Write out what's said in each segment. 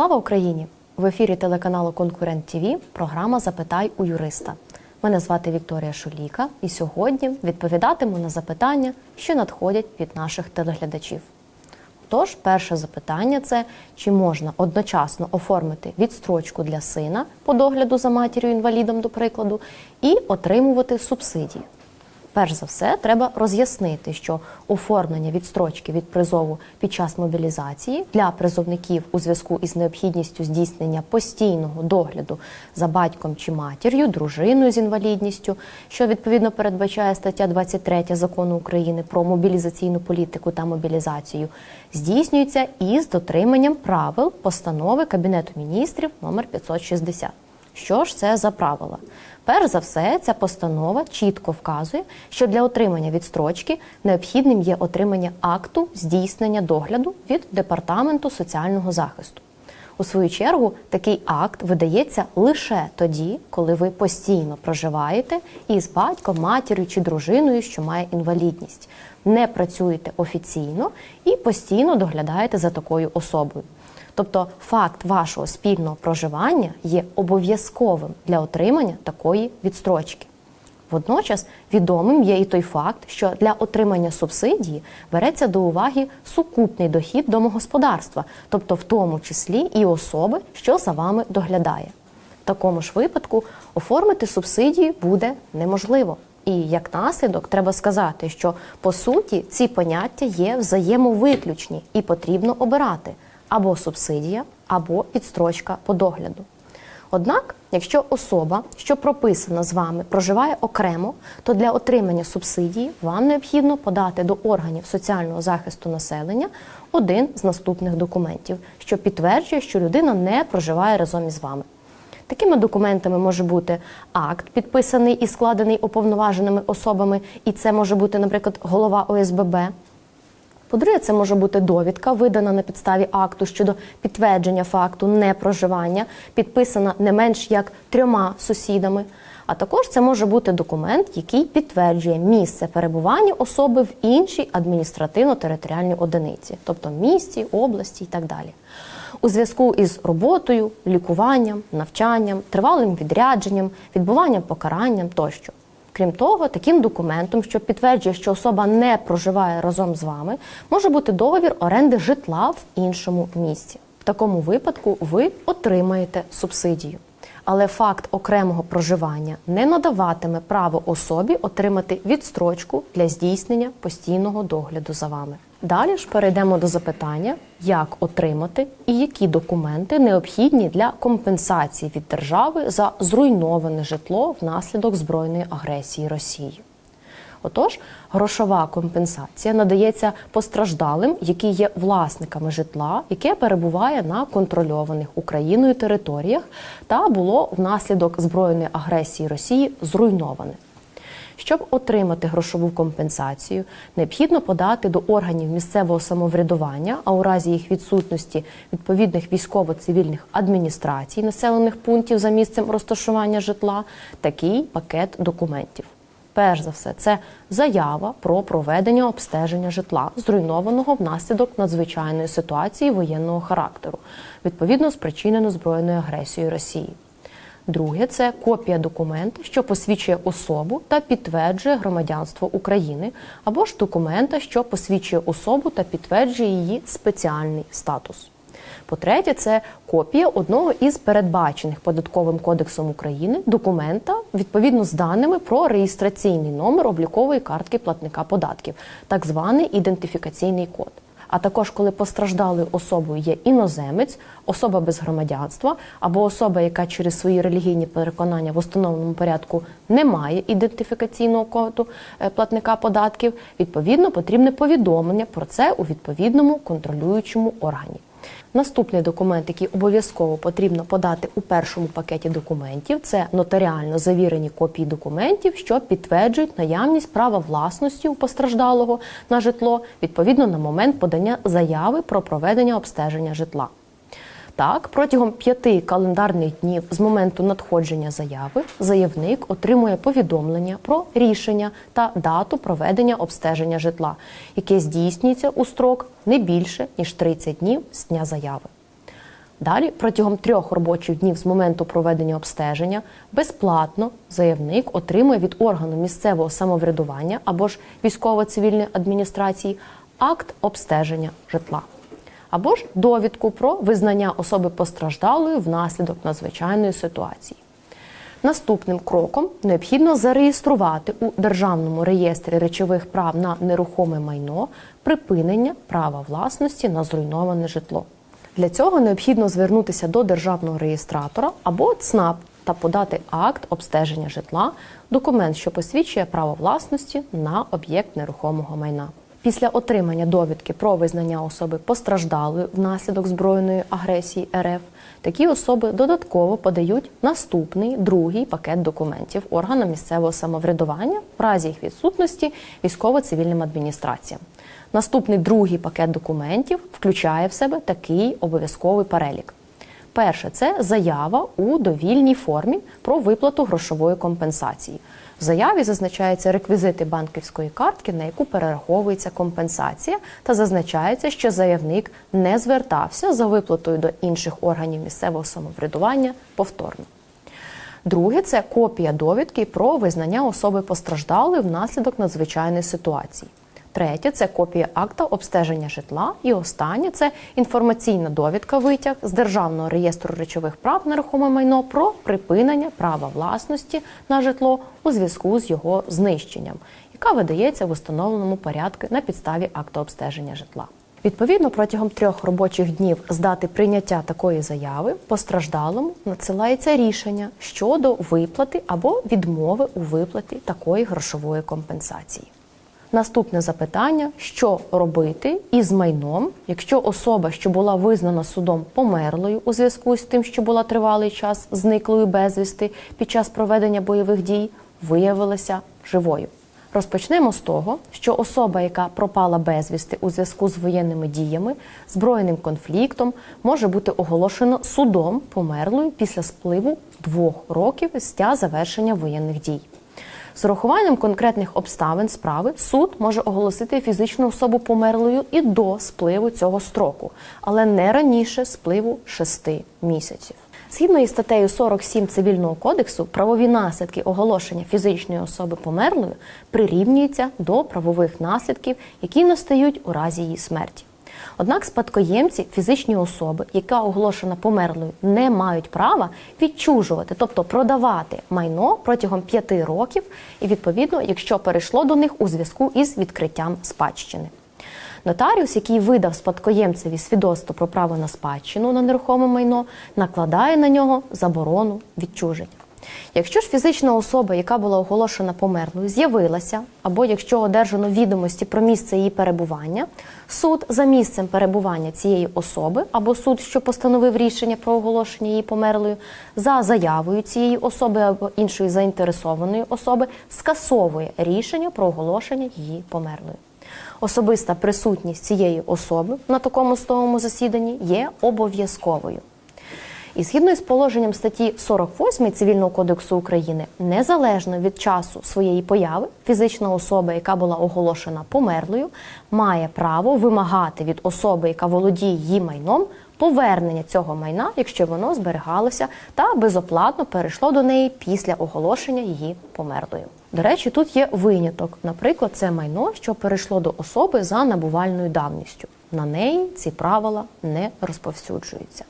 Слава Україні! В ефірі телеканалу Конкурент ТВ програма Запитай у юриста. Мене звати Вікторія Шуліка, і сьогодні відповідатиму на запитання, що надходять від наших телеглядачів. Тож, перше запитання це чи можна одночасно оформити відстрочку для сина по догляду за матір'ю інвалідом, до прикладу, і отримувати субсидії. Перш за все, треба роз'яснити, що оформлення відстрочки від призову під час мобілізації для призовників у зв'язку із необхідністю здійснення постійного догляду за батьком чи матір'ю, дружиною з інвалідністю, що відповідно передбачає стаття 23 закону України про мобілізаційну політику та мобілізацію, здійснюється із дотриманням правил постанови Кабінету міністрів номер 560. Що ж це за правила? Перш за все, ця постанова чітко вказує, що для отримання відстрочки необхідним є отримання акту здійснення догляду від департаменту соціального захисту. У свою чергу, такий акт видається лише тоді, коли ви постійно проживаєте із батьком, матір'ю чи дружиною, що має інвалідність, не працюєте офіційно і постійно доглядаєте за такою особою. Тобто факт вашого спільного проживання є обов'язковим для отримання такої відстрочки. Водночас відомим є і той факт, що для отримання субсидії береться до уваги сукупний дохід домогосподарства, тобто в тому числі і особи, що за вами доглядає. В такому ж випадку оформити субсидії буде неможливо. І як наслідок треба сказати, що по суті ці поняття є взаємовиключні і потрібно обирати або субсидія, або відстрочка по догляду. Однак, якщо особа, що прописана з вами, проживає окремо, то для отримання субсидії вам необхідно подати до органів соціального захисту населення один з наступних документів, що підтверджує, що людина не проживає разом із вами. Такими документами може бути акт, підписаний і складений уповноваженими особами, і це може бути, наприклад, голова ОСББ. По-друге, це може бути довідка, видана на підставі акту щодо підтвердження факту непроживання, підписана не менш як трьома сусідами. А також це може бути документ, який підтверджує місце перебування особи в іншій адміністративно-територіальній одиниці, тобто місті, області і так далі. У зв'язку із роботою, лікуванням, навчанням, тривалим відрядженням, відбуванням покаранням тощо. Крім того, таким документом, що підтверджує, що особа не проживає разом з вами, може бути договір оренди житла в іншому місці. В такому випадку ви отримаєте субсидію. Але факт окремого проживання не надаватиме право особі отримати відстрочку для здійснення постійного догляду за вами. Далі ж перейдемо до запитання, як отримати і які документи необхідні для компенсації від держави за зруйноване житло внаслідок збройної агресії Росії. Отож, грошова компенсація надається постраждалим, які є власниками житла, яке перебуває на контрольованих Україною територіях та було внаслідок збройної агресії Росії зруйноване. Щоб отримати грошову компенсацію, необхідно подати до органів місцевого самоврядування, а у разі їх відсутності відповідних військово-цивільних адміністрацій населених пунктів за місцем розташування житла, такий пакет документів. Перш за все, це заява про проведення обстеження житла, зруйнованого внаслідок надзвичайної ситуації воєнного характеру, відповідно спричинено збройною агресією Росії. Друге це копія документа, що посвідчує особу та підтверджує громадянство України, або ж документа, що посвідчує особу та підтверджує її спеціальний статус. По-третє, це копія одного із передбачених податковим кодексом України документа відповідно з даними про реєстраційний номер облікової картки платника податків, так званий ідентифікаційний код. А також коли постраждалою особою є іноземець, особа без громадянства або особа, яка через свої релігійні переконання в установленому порядку не має ідентифікаційного коду е, платника податків, відповідно потрібне повідомлення про це у відповідному контролюючому органі. Наступний документ, який обов'язково потрібно подати у першому пакеті документів, це нотаріально завірені копії документів, що підтверджують наявність права власності у постраждалого на житло відповідно на момент подання заяви про проведення обстеження житла. Так, протягом п'яти календарних днів з моменту надходження заяви заявник отримує повідомлення про рішення та дату проведення обстеження житла, яке здійснюється у строк не більше ніж 30 днів з дня заяви. Далі протягом трьох робочих днів з моменту проведення обстеження безплатно заявник отримує від органу місцевого самоврядування або ж військово-цивільної адміністрації акт обстеження житла або ж довідку про визнання особи постраждалої внаслідок надзвичайної ситуації. Наступним кроком необхідно зареєструвати у Державному реєстрі речових прав на нерухоме майно припинення права власності на зруйноване житло. Для цього необхідно звернутися до державного реєстратора або ЦНАП та подати акт обстеження житла, документ, що посвідчує право власності на об'єкт нерухомого майна. Після отримання довідки про визнання особи постраждалою внаслідок збройної агресії РФ, такі особи додатково подають наступний другий пакет документів органам місцевого самоврядування в разі їх відсутності військово-цивільним адміністраціям. Наступний другий пакет документів включає в себе такий обов'язковий перелік. Перше це заява у довільній формі про виплату грошової компенсації. В заяві зазначаються реквізити банківської картки, на яку перераховується компенсація, та зазначається, що заявник не звертався за виплатою до інших органів місцевого самоврядування повторно. Друге це копія довідки про визнання особи постраждалої внаслідок надзвичайної ситуації. Третє це копія акта обстеження житла. І останнє це інформаційна довідка витяг з Державного реєстру речових прав на нерухоме майно про припинення права власності на житло у зв'язку з його знищенням, яка видається в установленому порядку на підставі акту обстеження житла. Відповідно, протягом трьох робочих днів з дати прийняття такої заяви постраждалому надсилається рішення щодо виплати або відмови у виплаті такої грошової компенсації. Наступне запитання: що робити із майном, якщо особа, що була визнана судом померлою у зв'язку з тим, що була тривалий час зниклою безвісти під час проведення бойових дій, виявилася живою? Розпочнемо з того, що особа, яка пропала безвісти у зв'язку з воєнними діями, збройним конфліктом, може бути оголошено судом померлою після спливу двох років з дня завершення воєнних дій. З урахуванням конкретних обставин справи суд може оголосити фізичну особу померлою і до спливу цього строку, але не раніше спливу 6 місяців. Згідно із статтею 47 цивільного кодексу, правові наслідки оголошення фізичної особи померлою прирівнюються до правових наслідків, які настають у разі її смерті. Однак спадкоємці фізичні особи, яка оголошена померлою, не мають права відчужувати, тобто продавати майно протягом п'яти років, і відповідно, якщо перейшло до них у зв'язку із відкриттям спадщини. Нотаріус, який видав спадкоємцеві свідоцтво про право на спадщину на нерухоме майно, накладає на нього заборону відчуження. Якщо ж фізична особа, яка була оголошена померлою, з'явилася, або якщо одержано відомості про місце її перебування, суд за місцем перебування цієї особи, або суд, що постановив рішення про оголошення її померлою, за заявою цієї особи або іншої заінтересованої особи, скасовує рішення про оголошення її померлою. Особиста присутність цієї особи на такому судовому засіданні є обов'язковою. І згідно з положенням статті 48 Цивільного кодексу України, незалежно від часу своєї появи, фізична особа, яка була оголошена померлою, має право вимагати від особи, яка володіє її майном, повернення цього майна, якщо воно зберігалося та безоплатно перейшло до неї після оголошення її померлою. До речі, тут є виняток. Наприклад, це майно, що перейшло до особи за набувальною давністю. На неї ці правила не розповсюджуються.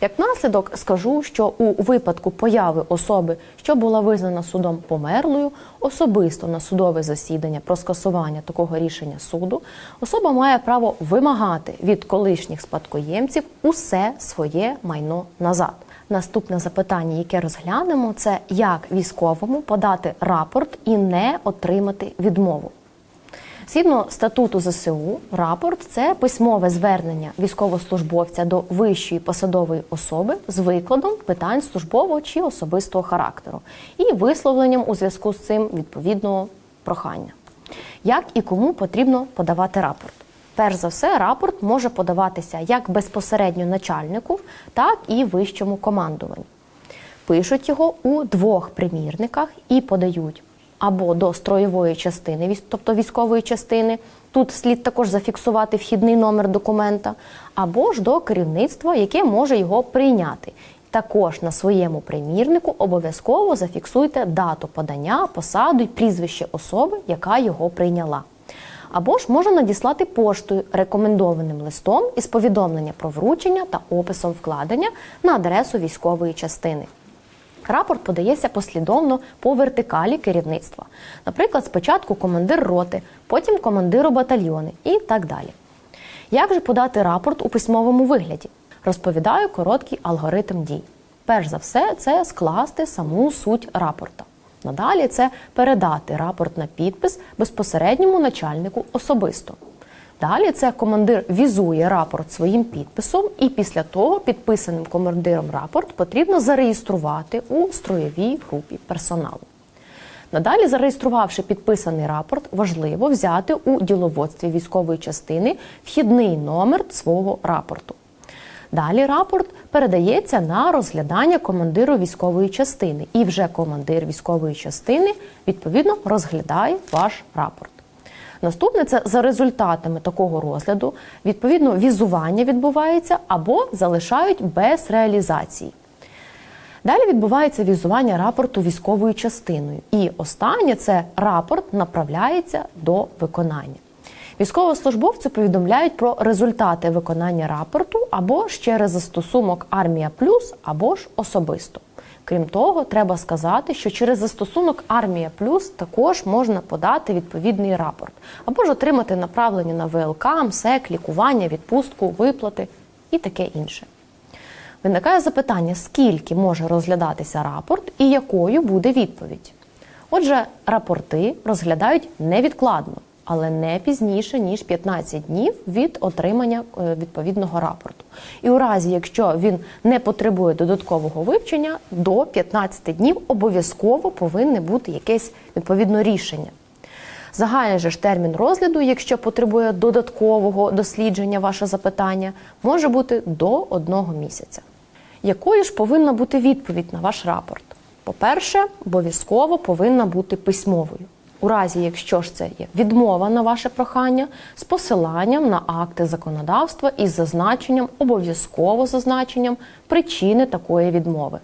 Як наслідок скажу, що у випадку появи особи, що була визнана судом померлою, особисто на судове засідання про скасування такого рішення суду, особа має право вимагати від колишніх спадкоємців усе своє майно назад. Наступне запитання, яке розглянемо, це як військовому подати рапорт і не отримати відмову. Згідно статуту ЗСУ, рапорт це письмове звернення військовослужбовця до вищої посадової особи з викладом питань службового чи особистого характеру і висловленням у зв'язку з цим відповідного прохання. Як і кому потрібно подавати рапорт? Перш за все, рапорт може подаватися як безпосередньо начальнику, так і вищому командуванню. Пишуть його у двох примірниках і подають або до строєвої частини, тобто військової частини. Тут слід також зафіксувати вхідний номер документа, або ж до керівництва, яке може його прийняти. Також на своєму примірнику обов'язково зафіксуйте дату подання, посаду і прізвище особи, яка його прийняла. Або ж можна надіслати поштою рекомендованим листом із повідомлення про вручення та описом вкладення на адресу військової частини. Рапорт подається послідовно по вертикалі керівництва. Наприклад, спочатку командир роти, потім командиру батальйони і так далі. Як же подати рапорт у письмовому вигляді? Розповідаю короткий алгоритм дій. Перш за все, це скласти саму суть рапорта. Надалі це передати рапорт на підпис безпосередньому начальнику особисто. Далі це командир візує рапорт своїм підписом, і після того підписаним командиром рапорт потрібно зареєструвати у строєвій групі персоналу. Надалі, зареєструвавши підписаний рапорт, важливо взяти у діловодстві військової частини вхідний номер свого рапорту. Далі рапорт передається на розглядання командиру військової частини, і вже командир військової частини відповідно розглядає ваш рапорт. Наступне це за результатами такого розгляду, відповідно, візування відбувається або залишають без реалізації. Далі відбувається візування рапорту військовою частиною. І останнє це рапорт направляється до виконання. Військовослужбовці повідомляють про результати виконання рапорту або ж через застосунок Армія Плюс, або ж особисто. Крім того, треба сказати, що через застосунок Армія Плюс також можна подати відповідний рапорт, або ж отримати направлення на ВЛК, МСЕК, лікування, відпустку, виплати і таке інше. Виникає запитання, скільки може розглядатися рапорт і якою буде відповідь. Отже, рапорти розглядають невідкладно, але не пізніше ніж 15 днів від отримання е, відповідного рапорту. І у разі, якщо він не потребує додаткового вивчення, до 15 днів обов'язково повинне бути якесь відповідне рішення. Загальний же ж термін розгляду, якщо потребує додаткового дослідження ваше запитання, може бути до одного місяця. Якою ж повинна бути відповідь на ваш рапорт? По-перше, обов'язково повинна бути письмовою. У разі, якщо ж це є відмова на ваше прохання з посиланням на акти законодавства із зазначенням, обов'язково зазначенням причини такої відмови.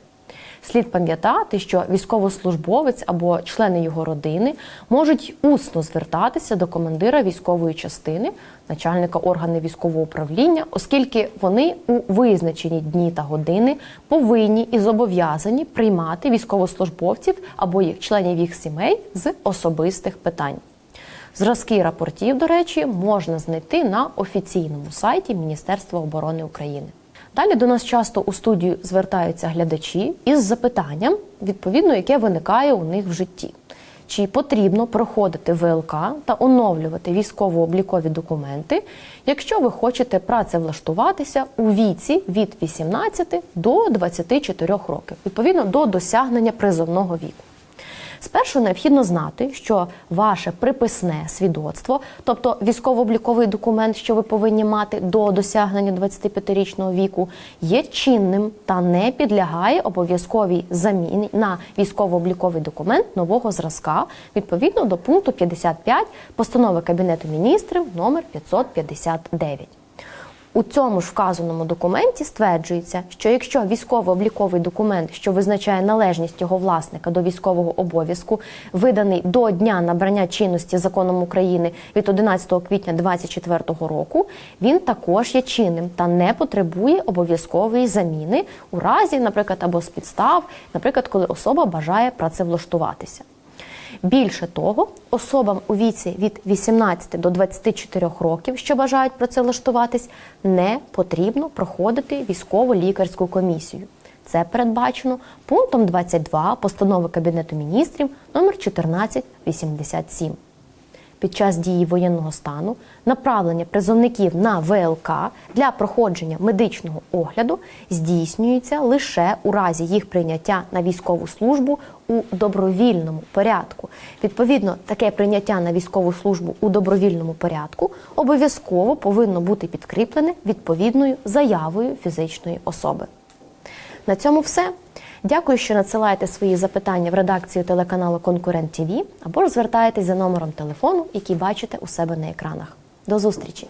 Слід пам'ятати, що військовослужбовець або члени його родини можуть усно звертатися до командира військової частини, начальника органу військового управління, оскільки вони у визначені дні та години повинні і зобов'язані приймати військовослужбовців або їх членів їх сімей з особистих питань. Зразки рапортів, до речі, можна знайти на офіційному сайті Міністерства оборони України. Далі до нас часто у студію звертаються глядачі із запитанням, відповідно, яке виникає у них в житті. Чи потрібно проходити ВЛК та оновлювати військово-облікові документи, якщо ви хочете працевлаштуватися у віці від 18 до 24 років, відповідно до досягнення призовного віку? Спершу необхідно знати, що ваше приписне свідоцтво, тобто військово-обліковий документ, що ви повинні мати до досягнення 25-річного віку, є чинним та не підлягає обов'язковій заміні на військово-обліковий документ нового зразка відповідно до пункту 55 постанови Кабінету міністрів номер 559. У цьому ж вказаному документі стверджується, що якщо військово-обліковий документ, що визначає належність його власника до військового обов'язку, виданий до дня набрання чинності законом України від 11 квітня 2024 року, він також є чинним та не потребує обов'язкової заміни у разі, наприклад, або з підстав, наприклад, коли особа бажає працевлаштуватися. Більше того, особам у віці від 18 до 24 років, що бажають працевлаштуватись, не потрібно проходити військово-лікарську комісію. Це передбачено пунктом 22 постанови Кабінету міністрів номер 1487 під час дії воєнного стану направлення призовників на ВЛК для проходження медичного огляду здійснюється лише у разі їх прийняття на військову службу у добровільному порядку. Відповідно, таке прийняття на військову службу у добровільному порядку обов'язково повинно бути підкріплене відповідною заявою фізичної особи. На цьому все. Дякую, що надсилаєте свої запитання в редакцію телеканалу Конкурент ТВ або ж звертаєтесь за номером телефону, який бачите у себе на екранах. До зустрічі!